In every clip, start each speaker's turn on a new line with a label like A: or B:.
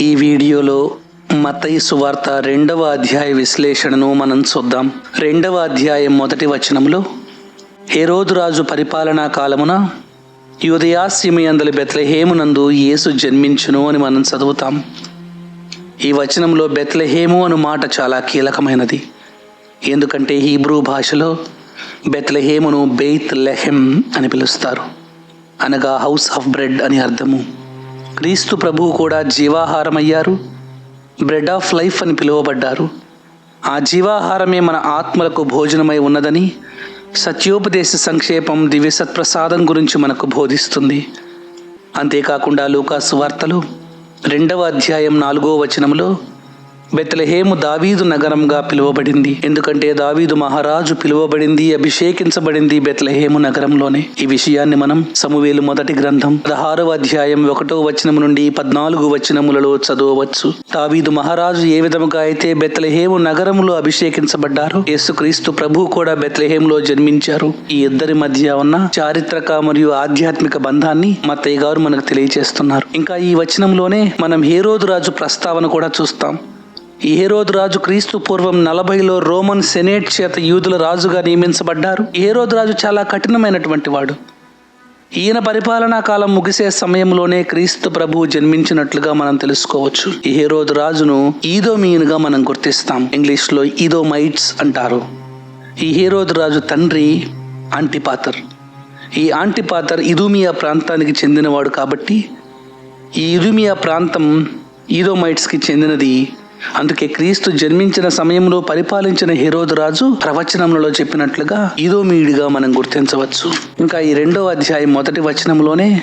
A: ఈ వీడియోలో మతయి సువార్త రెండవ అధ్యాయ విశ్లేషణను మనం చూద్దాం. రెండవ అధ్యాయం మొదటి వచనంలో హేరోదు రాజు పరిపాలనా కాలమున యుదయాస్యమయందలి బెత్లహేమునందు యేసు జన్మించును అని మనం చదువుతాం. ఈ వచనంలో బెత్లహేము అను మాట చాలా కీలకమైనది. ఎందుకంటే హీబ్రూ భాషలో బెత్లహేమును బెయిత్ లెహెమ్ అని పిలుస్తారు. అనగా హౌస్ ఆఫ్ బ్రెడ్ అని అర్థము. క్రీస్తు ప్రభువు కూడా జీవాహారమయ్యారు. బ్రెడ్ ఆఫ్ లైఫ్ అని పిలువబడ్డారు. ఆ జీవాహారమే మన ఆత్మలకు భోజనమై ఉన్నదని సత్యోపదేశ సంక్షేపం దివ్య సత్ప్రసాదం గురించి మనకు బోధిస్తుంది. అంతేకాకుండా లూకాసు వార్తలు రెండవ అధ్యాయం నాలుగో వచనంలో బెత్లహేము దావీదు నగరంగా పిలువబడింది. ఎందుకంటే దావీదు మహారాజు పిలువబడింది అభిషేకించబడింది బెత్లహేము నగరంలోనే. ఈ విషయాన్ని మనం సమవేలు మొదటి గ్రంథం పదహారవ అధ్యాయం ఒకటో వచనము నుండి పద్నాలుగు వచనములలో చదవవచ్చు. దావీదు మహారాజు ఏ విధముగా అయితే బెత్లహేము నగరంలో అభిషేకించబడ్డారు యేసుక్రీస్తు ప్రభు కూడా బెత్లహేములో జన్మించారు. ఈ ఇద్దరి మధ్య ఉన్న చారిత్రక మరియు ఆధ్యాత్మిక బంధాన్ని మత్తయ్య గారు మనకు తెలియజేస్తున్నారు ఇంకా ఈ వచనంలోనే మనం హేరోదు రాజు ప్రస్తావన కూడా చూస్తాం. ఈ రాజు క్రీస్తు పూర్వం నలభైలో రోమన్ సెనేట్ చేత యూదుల రాజుగా నియమించబడ్డారు. ఏరోద్ రాజు చాలా కఠినమైనటువంటి వాడు. ఈయన పరిపాలనా కాలం ముగిసే సమయంలోనే క్రీస్తు ప్రభువు జన్మించినట్లుగా మనం తెలుసుకోవచ్చు. ఈ రాజును ఈదోమీయునిగా మనం గుర్తిస్తాం. ఇంగ్లీష్లో ఈదోమైట్స్ అంటారు. ఈ హేరోదు రాజు తండ్రి ఆంటిపాతర్. ఈ ఆంటిపాతర్ ఇదుమియా ప్రాంతానికి చెందినవాడు కాబట్టి ఈ ఇదుమియా ప్రాంతం ఈదోమైట్స్కి చెందినది అందుకే క్రీస్తు జన్మించిన సమయంలో పరిపాలించిన హెరోదు రాజు ప్రవచనంలో చెప్పినట్లుగా మీడిగా మనం గుర్తించవచ్చు. ఇంకా ఈ రెండవ అధ్యాయం మొదటి వచనంలోనే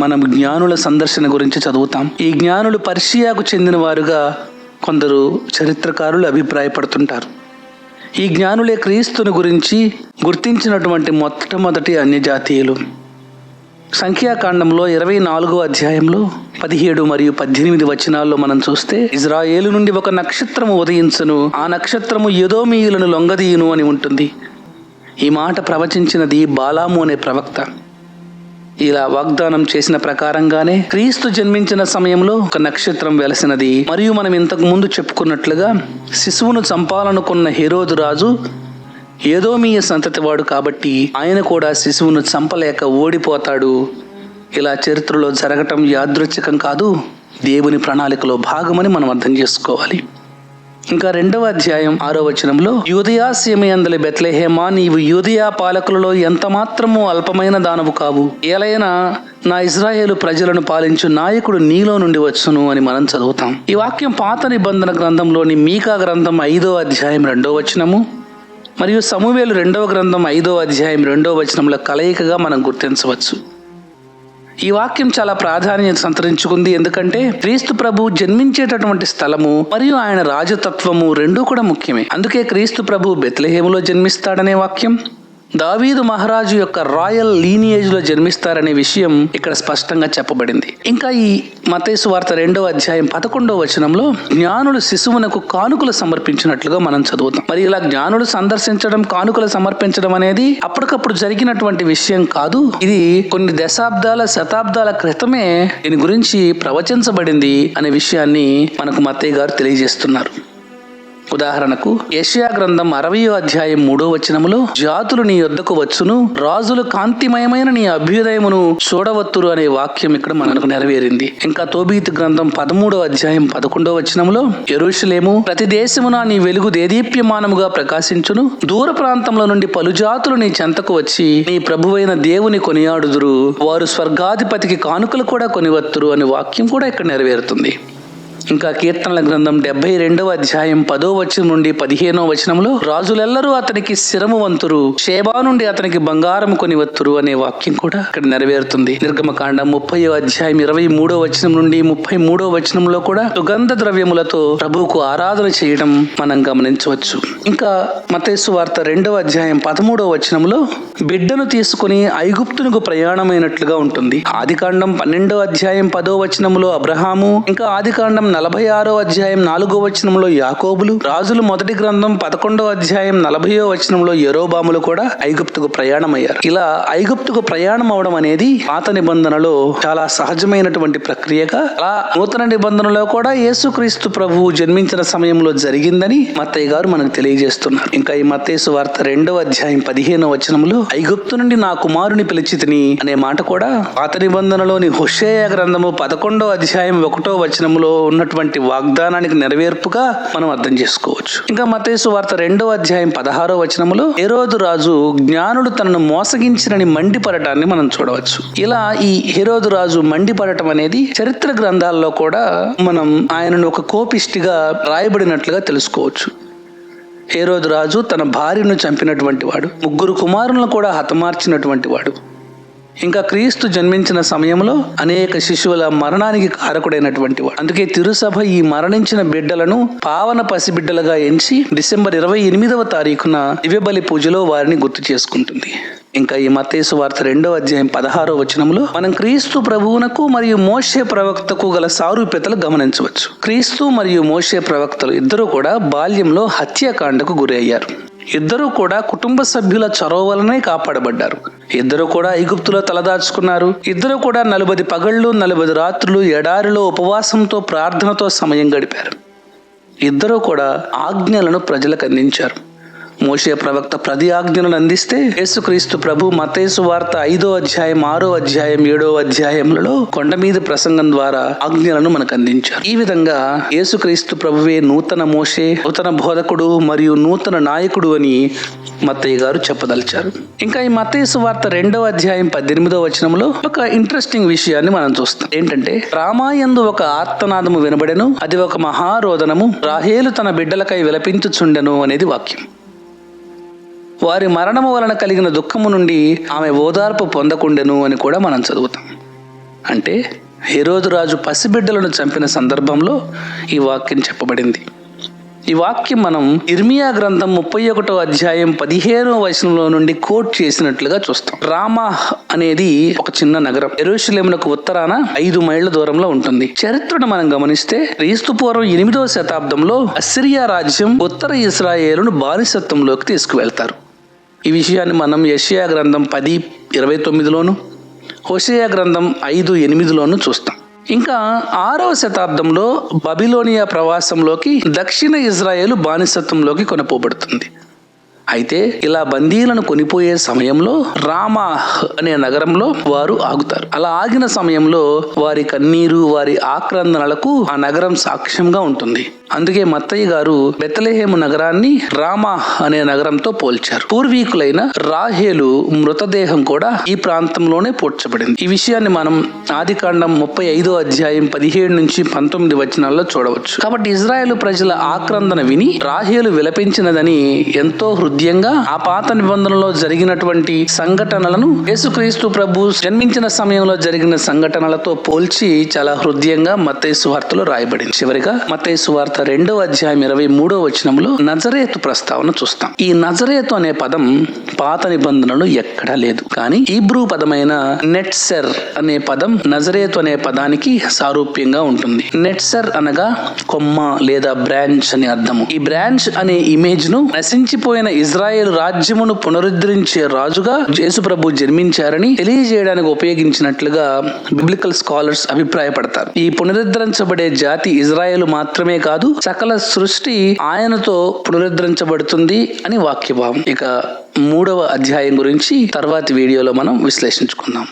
A: మనం జ్ఞానుల సందర్శన గురించి చదువుతాం. ఈ జ్ఞానులు పర్షియాకు చెందిన వారుగా కొందరు చరిత్రకారులు అభిప్రాయపడుతుంటారు. ఈ జ్ఞానులే క్రీస్తుని గురించి గుర్తించినటువంటి మొట్టమొదటి అన్యజాతీయులు. సంఖ్యాకాండంలో ఇరవై నాలుగో అధ్యాయంలో పదిహేడు మరియు పద్దెనిమిది వచనాల్లో మనం చూస్తే ఇజ్రాయేలు నుండి ఒక నక్షత్రము ఉదయించును ఆ నక్షత్రము యదోమీయులను లొంగదీయును అని ఉంటుంది. ఈ మాట ప్రవచించినది బాలాము అనే ప్రవక్త. ఇలా వాగ్దానం చేసిన ప్రకారంగానే క్రీస్తు జన్మించిన సమయంలో ఒక నక్షత్రం వెలసినది. మరియు మనం ఇంతకు ముందు చెప్పుకున్నట్లుగా శిశువును చంపాలనుకున్న హెరోదు రాజు ఏదోమీయ సంతతివాడు కాబట్టి ఆయన కూడా శిశువును చంపలేక ఓడిపోతాడు. ఇలా చరిత్రలో జరగటం యాదృచ్ఛికం కాదు దేవుని ప్రణాళికలో భాగమని మనం అర్థం చేసుకోవాలి. ఇంకా రెండవ అధ్యాయం ఆరో వచనంలో యూదయా సీమయందలి బెత్లెహేమా నీవు యూదయా పాలకులలో ఎంత మాత్రము అల్పమైన దానవు కావు. ఏలైనా నా ఇజ్రాయేలు ప్రజలను పాలించు నాయకుడు నీలో నుండి వచ్చును అని మనం చదువుతాం. ఈ వాక్యం పాత నిబంధన గ్రంథంలోని మీకా గ్రంథం ఐదో అధ్యాయం రెండో వచనము మరియు సమూవేలు రెండవ గ్రంథం ఐదో అధ్యాయం రెండో వచనంలో కలయికగా మనం గుర్తించవచ్చు. ఈ వాక్యం చాలా ప్రాధాన్యత సంతరించుకుంది. ఎందుకంటే క్రీస్తు ప్రభు జన్మించేటటువంటి స్థలము మరియు ఆయన రాజతత్వము రెండూ కూడా ముఖ్యమే. అందుకే క్రీస్తు ప్రభు బెత్లహేములో జన్మిస్తాడనే వాక్యం. దావీదు మహారాజు యొక్క రాయల్ లీనియేజ్లో జన్మిస్తారనే విషయం ఇక్కడ స్పష్టంగా చెప్పబడింది. ఇంకా ఈ మతేసు వార్త రెండవ అధ్యాయం పదకొండవ వచనంలో జ్ఞానులు శిశువునకు కానుకలు సమర్పించినట్లుగా మనం చదువుతాం. మరి ఇలా జ్ఞానులు సందర్శించడం కానుకలు సమర్పించడం అనేది అప్పటికప్పుడు జరిగినటువంటి విషయం కాదు. ఇది కొన్ని దశాబ్దాల శతాబ్దాల క్రితమే దీని గురించి ప్రవచించబడింది అనే విషయాన్ని మనకు మత్తయ్య గారు తెలియజేస్తున్నారు. ఉదాహరణకు యెషయా గ్రంథం అరవయో అధ్యాయం మూడో వచనములో జాతులు నీ యొద్దకు వచ్చును రాజులు కాంతిమయమైన నీ అభ్యుదయమును చూడవత్తురు అనే వాక్యం ఇక్కడ మనకు నెరవేరింది. ఇంకా తోబీతు గ్రంథం పదమూడో అధ్యాయం పదకొండో వచనములో ఎరుషులేము ప్రతి దేశమున నీ వెలుగు దేదీప్యమానముగా ప్రకాశించును దూర ప్రాంతంలో నుండి పలు జాతులు నీ చెంతకు వచ్చి నీ ప్రభువైన దేవుని కొనియాడుదురు వారు స్వర్గాధిపతికి కానుకలు కూడా కొనివత్తురు అనే వాక్యం కూడా ఇక్కడ నెరవేరుతుంది. ఇంకా కీర్తనల గ్రంథం డెబ్బై రెండవ అధ్యాయం పదో వచనం నుండి పదిహేనో వచనంలో రాజులెల్లరూ అతనికి శిరము వంతురు షేబా నుండి అతనికి బంగారం కొనివత్తురు అనే వాక్యం కూడా ఇక్కడ నెరవేరుతుంది. నిర్గమకాండం ముప్పై అధ్యాయం ఇరవై మూడో వచనం నుండి ముప్పై మూడో వచనంలో కూడా సుగంధ ద్రవ్యములతో ప్రభువుకు ఆరాధన చేయడం మనం గమనించవచ్చు. ఇంకా మతేసు వార్త రెండవ అధ్యాయం పదమూడవ వచనంలో బిడ్డను తీసుకుని ఐగుప్తునకు ప్రయాణమైనట్లుగా ఉంటుంది. ఆదికాండం పన్నెండో అధ్యాయం పదో వచనంలో అబ్రహాము ఇంకా ఆదికాండం నలభై ఆరో అధ్యాయం నాలుగో వచనంలో యాకోబులు రాజులు మొదటి గ్రంథం పదకొండో అధ్యాయం నలభయో వచనంలో ఎరోబాములు కూడా ఐగుప్తుకు ప్రయాణమయ్యారు. ఇలా ఐగుప్తుకు ప్రయాణం అవడం అనేది పాత నిబంధనలో చాలా సహజమైనటువంటి ప్రక్రియగా అలా నూతన నిబంధనలో కూడా యేసుక్రీస్తు ప్రభువు జన్మించిన సమయంలో జరిగిందని మత్తయ్య గారు మనకు తెలియజేస్తున్నారు. ఇంకా ఈ మత్తేసు వార్త రెండవ అధ్యాయం పదిహేనవ వచనంలో ఐగుప్తు నుండి నా కుమారుని పిలిచితిని అనే మాట కూడా పాత నిబంధనలోని హుషేయ గ్రంథము పదకొండవ అధ్యాయం ఒకటో వచనంలో ఉన్నటువంటి వాగ్దానానికి నెరవేర్పుగా మనం అర్థం చేసుకోవచ్చు. ఇంకా మతేసు వార్త రెండవ అధ్యాయం పదహారో వచనములో హెరోదు రాజు జ్ఞానుడు తనను మోసగించినని మండిపడటాన్ని మనం చూడవచ్చు. ఇలా ఈ హెరోదు రాజు మండిపడటం అనేది చరిత్ర గ్రంథాల్లో కూడా మనం ఆయనను ఒక కోపిష్టిగా రాయబడినట్లుగా తెలుసుకోవచ్చు. హేరోదు రాజు తన భార్యను చంపినటువంటి వాడు ముగ్గురు కుమారులను కూడా హతమార్చినటువంటి వాడు. ఇంకా క్రీస్తు జన్మించిన సమయంలో అనేక శిశువుల మరణానికి కారకుడైనటువంటి వాడు. అందుకే తిరుసభ ఈ మరణించిన బిడ్డలను పావన పసిబిడ్డలుగా ఎంచి డిసెంబర్ ఇరవై ఎనిమిదవ తారీఖున దివ్యబలి పూజలో వారిని గుర్తు చేసుకుంటుంది. ఇంకా ఈ మతేసు వార్త రెండో అధ్యాయం పదహారో వచనంలో మనం క్రీస్తు ప్రభువునకు మరియు మోషే ప్రవక్తకు గల సారూప్యతలు గమనించవచ్చు. క్రీస్తు మరియు మోషే ప్రవక్తలు ఇద్దరు కూడా బాల్యంలో హత్యాకాండకు గురయ్యారు. ఇద్దరూ కూడా కుటుంబ సభ్యుల చొరవ వలనే కాపాడబడ్డారు. ఇద్దరు కూడా ఐగుప్తులో తలదాచుకున్నారు. ఇద్దరు కూడా నలుబది పగళ్ళు నలుబది రాత్రులు ఎడారిలో ఉపవాసంతో ప్రార్థనతో సమయం గడిపారు. ఇద్దరూ కూడా ఆజ్ఞలను ప్రజలకు అందించారు. మోషే ప్రవక్త ప్రతి ఆజ్ఞలను అందిస్తే యేసుక్రీస్తు ప్రభు మతేసు వార్త ఐదో అధ్యాయం ఆరో అధ్యాయం ఏడో అధ్యాయములలో కొండ మీద ప్రసంగం ద్వారా ఆజ్ఞలను మనకు అందించారు. ఈ విధంగా యేసుక్రీస్తు ప్రభువే నూతన మోషే నూతన బోధకుడు మరియు నూతన నాయకుడు అని మత్తయ్య గారు చెప్పదలిచారు. ఇంకా ఈ మత్తయ్య వార్త రెండవ అధ్యాయం పద్దెనిమిదో వచనంలో ఒక ఇంట్రెస్టింగ్ విషయాన్ని మనం చూస్తాం. ఏంటంటే రామాయందు ఒక ఆర్తనాదము వినబడెను అది ఒక మహారోదనము రాహేలు తన బిడ్డలకై విలపించుచుండెను అనేది వాక్యం. వారి మరణము వలన కలిగిన దుఃఖము నుండి ఆమె ఓదార్పు పొందకుండెను అని కూడా మనం చదువుతాం. అంటే హెరోదు రాజు పసిబిడ్డలను చంపిన సందర్భంలో ఈ వాక్యం చెప్పబడింది. ఈ వాక్యం మనం ఇర్మియా గ్రంథం ముప్పై ఒకటో అధ్యాయం పదిహేనో వయసులో నుండి కోట్ చేసినట్లుగా చూస్తాం. రామా అనేది ఒక చిన్న నగరం. ఎరుషులేమునకు ఉత్తరాన ఐదు మైళ్ళ దూరంలో ఉంటుంది. చరిత్రను మనం గమనిస్తే క్రీస్తు పూర్వం ఎనిమిదవ శతాబ్దంలో అసిరియా రాజ్యం ఉత్తర ఇస్రాయేలును బానిసత్వంలోకి తీసుకువెళ్తారు. ఈ విషయాన్ని మనం యషియా గ్రంథం పది ఇరవై తొమ్మిదిలోను హోషయా గ్రంథం ఐదు ఎనిమిదిలోను చూస్తాం. ఇంకా ఆరవ శతాబ్దంలో బబిలోనియా ప్రవాసంలోకి దక్షిణ ఇజ్రాయేల్ బానిసత్వంలోకి కొనపోబడుతుంది. అయితే ఇలా బందీలను కొనిపోయే సమయంలో రామా అనే నగరంలో వారు ఆగుతారు. అలా ఆగిన సమయంలో వారి కన్నీరు వారి ఆక్రందనలకు ఆ నగరం సాక్ష్యంగా ఉంటుంది. అందుకే మత్తయ్య గారు బెత్తలేహేము నగరాన్ని రామా అనే నగరంతో పోల్చారు. పూర్వీకులైన రాహేలు మృతదేహం కూడా ఈ ప్రాంతంలోనే పోడ్చబడింది. ఈ విషయాన్ని మనం ఆదికాండం ముప్పై ఐదో అధ్యాయం పదిహేడు నుంచి పంతొమ్మిది వచనాల్లో చూడవచ్చు. కాబట్టి ఇజ్రాయెల్ ప్రజల ఆక్రందన విని రాహేలు విలపించినదని ఎంతో హృదయంగా ఆ పాత నిబంధనలో జరిగినటువంటి సంఘటనలను యేసుక్రీస్తు ప్రభు జన్మించిన సమయంలో జరిగిన సంఘటనలతో పోల్చి చాలా హృదయంగా మత్తయి వార్తలో రాయబడింది. చివరిగా మత్తయి వార్త రెండవ అధ్యాయం ఇరవై మూడో వచనంలో నజరేతు ప్రస్తావన చూస్తాం. ఈ నజరేతు అనే పదం పాత నిబంధనలు ఎక్కడా లేదు. కానీ ఈబ్రూ పదమైన నెట్సెర్ అనే పదం నజరేతు అనే పదానికి సారూప్యంగా ఉంటుంది. నెట్సెర్ అనగా కొమ్మ లేదా బ్రాంచ్ అని అర్థము. ఈ బ్రాంచ్ అనే ఇమేజ్ను నశించిపోయిన ఇజ్రాయెల్ రాజ్యమును పునరుద్ధరించే రాజుగా యేసుప్రభు జన్మించారని తెలియజేయడానికి ఉపయోగించినట్లుగా బిబ్లికల్ స్కాలర్స్ అభిప్రాయపడతారు. ఈ పునరుద్ధరించబడే జాతి ఇజ్రాయెల్ మాత్రమే కాదు సకల సృష్టి ఆయనతో పునరుద్ధరించబడుతుంది అని వాక్యభావం. ఇక మూడవ అధ్యాయం గురించి తర్వాతి వీడియోలో మనం విశ్లేషించుకుందాం.